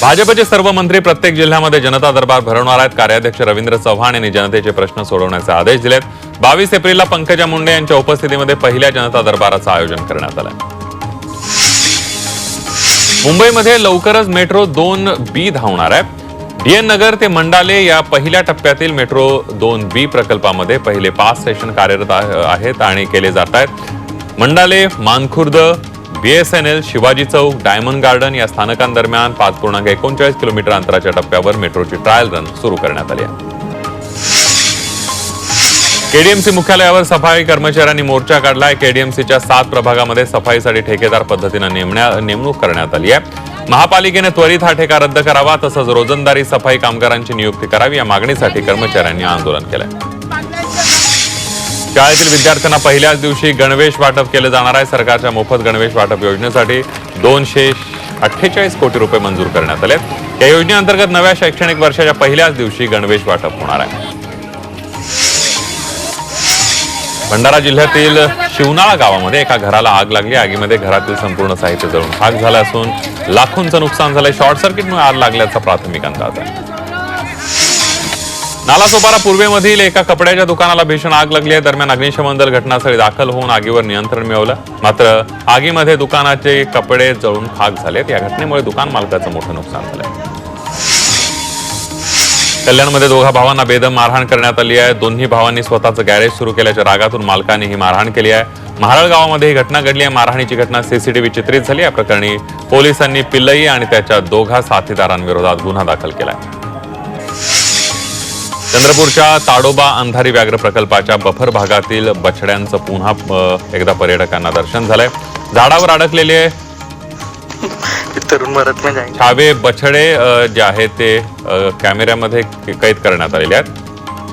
भाजपचे सर्व मंत्री प्रत्येक जिल्ह्यामध्ये जनता दरबार भरवणार आहेत. कार्याध्यक्ष रवींद्र चव्हाण यांनी जनतेचे प्रश्न सोडवण्याचे आदेश दिलेत. बावीस एप्रिलला पंकजा मुंडे यांच्या उपस्थितीमध्ये पहिल्या जनता दरबाराचं आयोजन करण्यात आलं मुंबईमध्ये लवकरच मेट्रो दोन बी धावणार आहे. डीएन नगर ते मंडाले या पहिल्या टप्प्यातील मेट्रो दोन बी प्रकल्पामध्ये पहिले पाच स्टेशन कार्यरत आहेत आणि केले जात आहेत. Mandale Mankhurd BSNL Shivaji Chowk Diamond Garden या स्थानकांदरम्यान पाच पूर्णांक एकोणचाळीस किलोमीटर अंतराच्या टप्प्यावर मेट्रोची ट्रायल रन सुरू करण्यात आली आहे. केडीएमसी मुख्यालयावर सफाई कर्मचाऱ्यांनी मोर्चा काढलाय. केडीएमसीच्या सात प्रभागामध्ये सफाईसाठी ठेकेदार पद्धतीनं नेमण्या नेमणूक करण्यात आली आहे. महापालिकेने त्वरित हा ठेका रद्द करावा तसंच रोजंदारी सफाई कामगारांची नियुक्ती करावी या मागणीसाठी कर्मचाऱ्यांनी आंदोलन केलंय. शाळेतील विद्यार्थ्यांना पहिल्याच दिवशी गणवेश वाटप केलं जाणार आहे. सरकारच्या मोफत गणवेश वाटप योजनेसाठी दोनशे अठ्ठेचाळीस कोटी रुपये मंजूर करण्यात आले या योजनेअंतर्गत नव्या शैक्षणिक वर्षाच्या पहिल्याच दिवशी गणवेश वाटप होणार आहे. भंडारा जिल्ह्यातील शिवनाळा गावामध्ये एका घराला आग लागली. आगीमध्ये घरातील संपूर्ण साहित्य जळून खाक झालं असून लाखोंचं नुकसान झालंय. शॉर्ट सर्किटमुळे आग लागल्याचा प्राथमिक अंदाज आहे. नालासोपारा पूर्वेमधील एका कपड्याच्या दुकानाला भीषण आग लागली आहे. दरम्यान अग्निशमन दल घटनास्थळी दाखल होऊन आगीवर नियंत्रण मिळवलं. मात्र आगीमध्ये दुकानाचे कपडे जळून खाक झालेत या घटनेमुळे दुकान मालकाचं मोठं नुकसान झालंय कल्याणमध्ये दोघा भावांना बेदम मारहाण करण्यात आली आहे. दोन्ही भावांनी स्वतःचं गॅरेज सुरू केल्याच्या रागातून मालकाने ही मारहाण केली आहे. महाराळ गावामध्ये ही घटना घडली आहे. मारहाणीची घटना सीसीटीव्ही चित्रित झाली या प्रकरणी पोलिसांनी पिल्लई आणि त्याच्या दोघा साथीदारांविरोधात गुन्हा दाखल केला आहे. चंद्रपूरच्या ताडोबा अंधारी व्याघ्र प्रकल्पाच्या बफर भागातील बछड्यांचं पुन्हा एकदा पर्यटकांना दर्शन झालंय. झाडावर अडकलेले तरुण छावे बछडे जे आहेत ते कॅमेऱ्यामध्ये कैद करण्यात आलेले आहेत.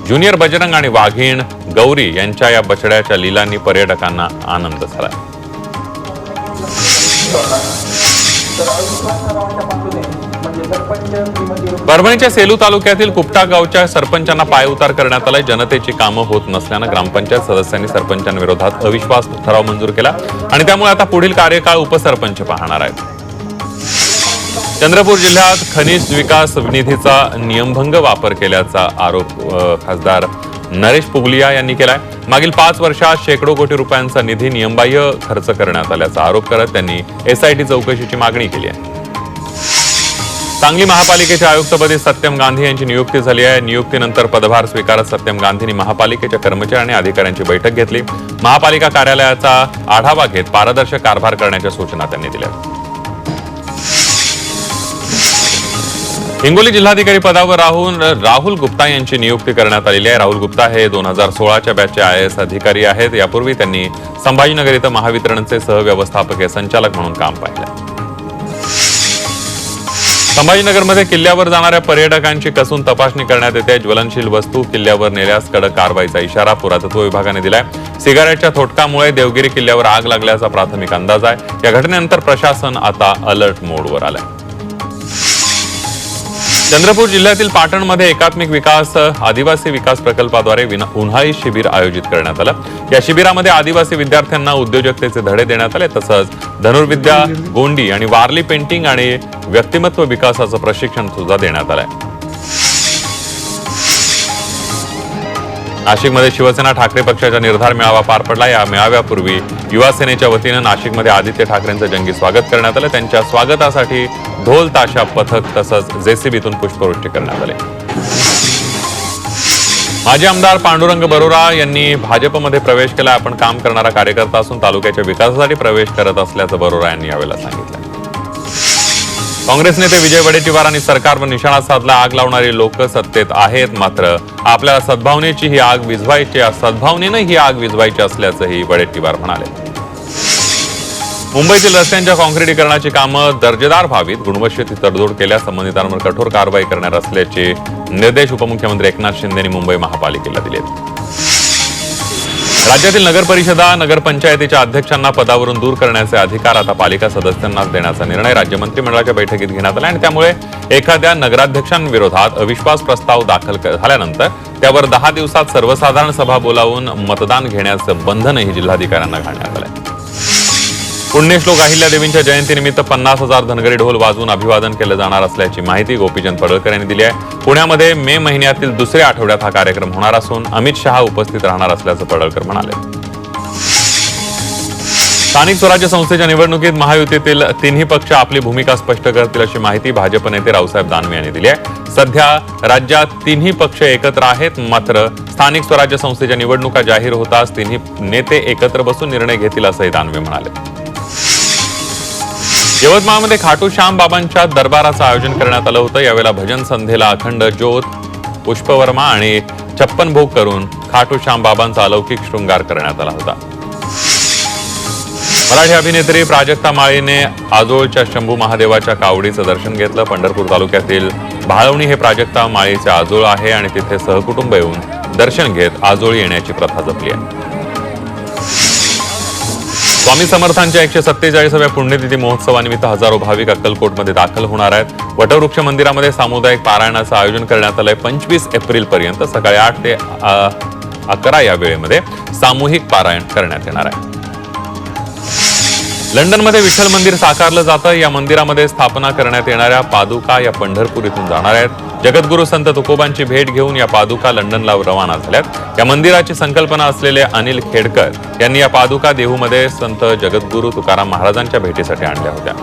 ज्युनियर बजरंग आणि वाघीण गौरी यांच्या या बछड्याच्या लिलांनी पर्यटकांना आनंद झाला परभणीच्या सेलू तालुक्यातील कुपटा गावच्या सरपंचांना पायउतार करण्यात आलाय. जनतेची कामं होत नसल्यानं ग्रामपंचायत सदस्यांनी सरपंचांविरोधात अविश्वास ठराव मंजूर केला. आणि त्यामुळे आता पुढील कार्यकाळ उपसरपंच पाहणार आहेत. चंद्रपूर जिल्ह्यात खनिज विकास निधीचा नियमभंग वापर केल्याचा आरोप खासदार नरेश पुगलिया यांनी केलाय. मागील पाच वर्षात शेकडो कोटी रुपयांचा निधी नियमबाह्य खर्च करण्यात आल्याचा आरोप करत त्यांनी एसआयटी चौकशीची मागणी केली आहे. सांगली महापालिकेच्या आयुक्तपदी सत्यम गांधी यांची नियुक्ती झाली आहे. नियुक्तीनंतर पदभार स्वीकारत सत्यम गांधींनी महापालिकेच्या कर्मचारी आणि अधिकाऱ्यांची बैठक घेतली. महापालिका कार्यालयाचा आढावा घेत पारदर्शक कारभार करण्याच्या सूचना त्यांनी दिल्या. हिंगोली जिल्हाधिकारी पदावर राहून राहुल गुप्ता यांची नियुक्ती करण्यात आलेली आहे. राहुल गुप्ता हे दोन हजार सोळाच्या बॅचचे आय एस अधिकारी आहेत. यापूर्वी त्यांनी संभाजीनगर इथं महावितरणचे सहव्यवस्थापकीय संचालक म्हणून काम पाहिलं. संभाजीनगरमध्ये किल्ल्यावर जाणाऱ्या पर्यटकांची कसून तपासणी करण्यात येते. ज्वलनशील वस्तू किल्ल्यावर नेल्यास कडक कारवाईचा इशारा पुरातत्व विभागाने दिलाय. सिगारेटच्या थोटकामुळे देवगिरी किल्ल्यावर आग लागल्याचा प्राथमिक अंदाज आहे. या घटनेनंतर प्रशासन आता अलर्ट मोडवर आलाय. चंद्रपूर जिल्ह्यातील पाटणमध्ये एकात्मिक विकास आदिवासी विकास प्रकल्पाद्वारे उन्हाळी शिबिर आयोजित करण्यात आलं. या शिबिरामध्ये आदिवासी विद्यार्थ्यांना उद्योजकतेचे धडे देण्यात आले तसंच धनुर्विद्या गोंडी आणि वारली पेंटिंग आणि व्यक्तिमत्व विकासाचं प्रशिक्षण सुद्धा देण्यात आलंय. नाशिकमध्ये शिवसेना ठाकरे पक्षाचा निर्धार मेळावा पार पडला. या मेळाव्यापूर्वी युवा सेनेच्या वतीनं नाशिकमध्ये आदित्य ठाकरेंचं जंगी स्वागत करण्यात आलं. त्यांच्या स्वागतासाठी ढोल ताशा पथक तसंच जेसीबीतून पुष्पवृष्टी करण्यात आले. माजी आमदार पांडुरंग बरोरा यांनी भाजपमध्ये प्रवेश केला. आपण काम करणारा कार्यकर्ता असून तालुक्याच्या विकासासाठी प्रवेश करत असल्याचं बरोरा यांनी यावेळेला सांगितलं. काँग्रेस नेते विजय वडेट्टीवारांनी सरकारवर निशाणा साधला. आग लावणारी लोक सत्तेत आहेत मात्र आपल्याला सद्भावनेची ही आग विझवायची सद्भावनेनं ही आग विझवायची असल्याचंही वडेट्टीवार म्हणाले. मुंबईतील रस्त्यांच्या काँक्रिटीकरणाची कामं दर्जेदार व्हावीत. गुणवत्तेची तडजोड केल्यास संबंधितांवर कठोर कारवाई करणार असल्याचे निर्देश उपमुख्यमंत्री एकनाथ शिंदे यांनी मुंबई महापालिकेला दिले राज्यातील नगरपरिषदा नगरपंचायतीच्या अध्यक्षांना पदावरून दूर करण्याचे अधिकार आता पालिका सदस्यांनाच देण्याचा निर्णय राज्य मंत्रिमंडळाच्या बैठकीत घेण्यात आला आणि त्यामुळे एखाद्या नगराध्यक्षांविरोधात अविश्वास प्रस्ताव दाखल झाल्यानंतर त्यावर दहा दिवसात सर्वसाधारण सभा बोलावून मतदान घेण्याचं बंधनही जिल्हाधिकाऱ्यांना घालण्यात आलंय. पुण्यश्लोक अहिल्यादेवींच्या जयंतीनिमित्त पन्नास हजार धनगरी ढोल वाजवून अभिवादन केलं जाणार असल्याची माहिती गोपीचंद पडळकर यांनी दिली आहे. पुण्यामध्ये मे महिन्यातील दुसऱ्या आठवड्यात हा कार्यक्रम होणार असून अमित शहा उपस्थित राहणार असल्याचं पडळकर म्हणाले. स्थानिक स्वराज्य संस्थेच्या निवडणुकीत महायुतीतील तिन्ही पक्ष आपली भूमिका स्पष्ट करतील अशी माहिती भाजप नेते रावसाहेब दानवे यांनी दिली आहे. सध्या राज्यात तिन्ही पक्ष एकत्र आहेत मात्र स्थानिक स्वराज्य संस्थेच्या निवडणुका जाहीर होताच तिन्ही नेते एकत्र बसून निर्णय घेतील असंही दानवे म्हणाले. यवतमाळमध्ये खाटू श्याम बाबांच्या दरबाराचं आयोजन करण्यात आलं होतं. यावेळेला भजन संध्येला अखंड ज्योत पुष्पवर्मा आणि छप्पन भोग करून खाटू श्याम बाबांचा अलौकिक शृंगार करण्यात आला होता. मराठी अभिनेत्री प्राजक्ता माळीने आजोळच्या शंभू महादेवाच्या कावडीचं दर्शन घेतलं. पंढरपूर तालुक्यातील भाळवणी हे प्राजक्ता माळीचे आजोळ आहे आणि तिथे सहकुटुंब येऊन दर्शन घेत आजोळी येण्याची प्रथा जपली आहे. स्वामी समर्थांच्या एकशे सत्तेचाळीसाव्या पुण्यतिथी महोत्सवानिमित्त हजारो भाविक अक्कलकोटमध्ये दाखल होणार आहेत. वटवृक्ष मंदिरामध्ये सामुदायिक पारायणाचं आयोजन करण्यात आलंय. पंचवीस एप्रिल पर्यंत सकाळी आठ ते अकरा या वेळेमध्ये सामूहिक पारायण करण्यात येणार आहे. लंडनमध्ये विठ्ठल मंदिर साकारलं जातं. या मंदिरामध्ये स्थापना करण्यात येणाऱ्या पादुका या पंढरपूर इथून जाणार आहेत. जगद्गुरु संत तुकोबांची भेट घेऊन या पादुका लंडनला रवाना झाल्यात. या मंदिराची संकल्पना असलेले अनिल खेडकर यांनी या पादुका देहूमध्ये संत जगद्गुरु तुकाराम महाराजांच्या भेटीसाठी आणल्या होत्या.